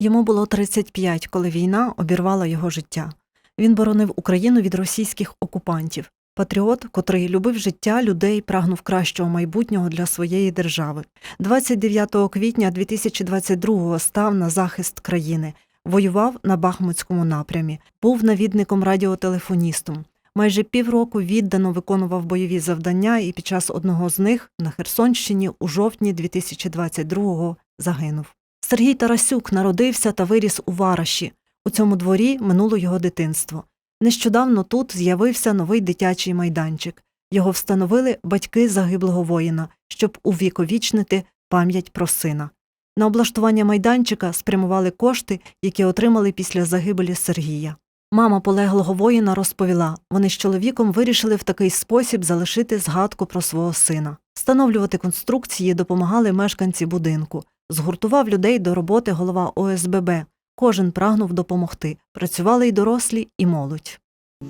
Йому було 35, коли війна обірвала його життя. Він боронив Україну від російських окупантів. Патріот, котрий любив життя людей, прагнув кращого майбутнього для своєї держави. 29 квітня 2022-го став на захист країни, воював на Бахмутському напрямі, був навідником радіотелефоністом. Майже півроку віддано виконував бойові завдання і під час одного з них на Херсонщині у жовтні 2022-го загинув. Сергій Тарасюк народився та виріс у Вараші. У цьому дворі минуло його дитинство. Нещодавно тут з'явився новий дитячий майданчик. Його встановили батьки загиблого воїна, щоб увіковічнити пам'ять про сина. На облаштування майданчика спрямували кошти, які отримали після загибелі Сергія. Мама полеглого воїна розповіла, вони з чоловіком вирішили в такий спосіб залишити згадку про свого сина. Встановлювати конструкції допомагали мешканці будинку. Згуртував людей до роботи голова ОСББ. Кожен прагнув допомогти. Працювали й дорослі, і молодь.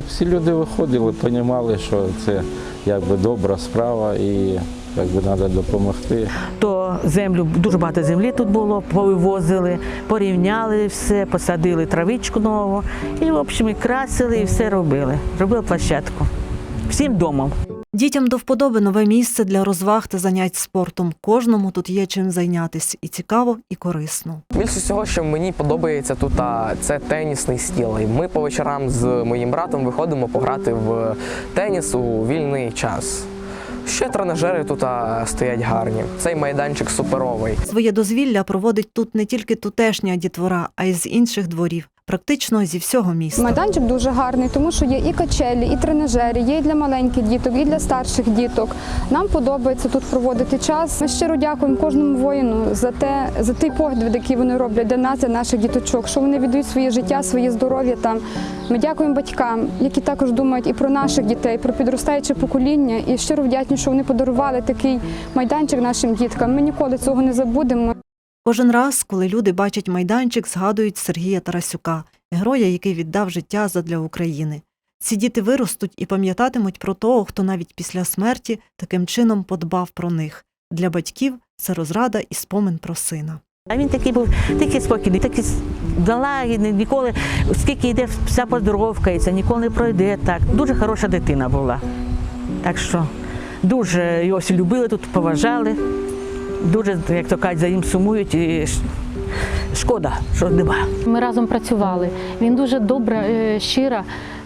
Всі люди виходили, розуміли, що це якби добра справа і якби треба допомогти. то землю дуже багато землі тут було, повивозили, порівняли все, посадили травичку нову і, в общем, і красили, і все робили. Робили площадку. Всім домом. Дітям до вподоби нове місце для розваг та занять спортом. Кожному тут є чим зайнятися і цікаво, і корисно. Більше всього, що мені подобається тут, це тенісний стіл. І Ми по вечорам з моїм братом виходимо пограти в теніс у вільний час. Ще тренажери тут стоять гарні. Цей майданчик суперовий. Своє дозвілля проводить тут не тільки тутешня дітвора, а й з інших дворів, практично зі всього міста. Майданчик дуже гарний, тому що є і качелі, і тренажери, є і для маленьких діток, і для старших діток. Нам подобається тут проводити час. Ми щиро дякуємо кожному воїну за те, за той погляд, який вони роблять для нас, для наших діточок, що вони віддають своє життя, своє здоров'я там. Ми дякуємо батькам, які також думають і про наших дітей, про підростаюче покоління. І щиро вдячні, що вони подарували такий майданчик нашим діткам. Ми ніколи цього не забудемо. Кожен раз, коли люди бачать майданчик, згадують Сергія Тарасюка, героя, який віддав життя задля України. Ці діти виростуть і пам'ятатимуть про того, хто навіть після смерті таким чином подбав про них. Для батьків це розрада і спомин про сина. А він такий був такий спокійний, такий залагідний, ніколи, скільки йде, вся поздоровкається, ніколи не пройде так. Дуже хороша дитина була. Так що дуже його любили тут, поважали. Дуже, як то кажуть, за ним сумують. І шкода, що нема. Ми разом працювали. Він дуже добра, е, щира,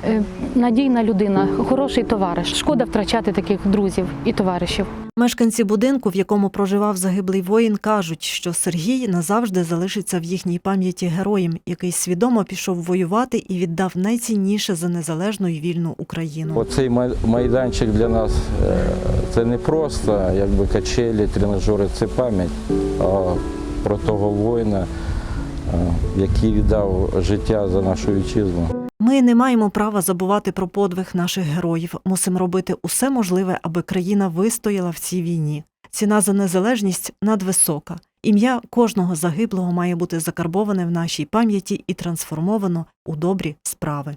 е, надійна людина, хороший товариш. Шкода втрачати таких друзів і товаришів. Мешканці будинку, в якому проживав загиблий воїн, кажуть, що Сергій назавжди залишиться в їхній пам'яті героєм, який свідомо пішов воювати і віддав найцінніше за незалежну і вільну Україну. Оцей майданчик для нас е, це не просто якби качелі, тренажери, це пам'ять про того воїна, е, який віддав життя за нашу вітчизну. Ми не маємо права забувати про подвиг наших героїв. Мусимо робити усе можливе, аби країна вистояла в цій війні. Ціна за незалежність надвисока. Ім'я кожного загиблого має бути закарбоване в нашій пам'яті і трансформовано у добрі справи.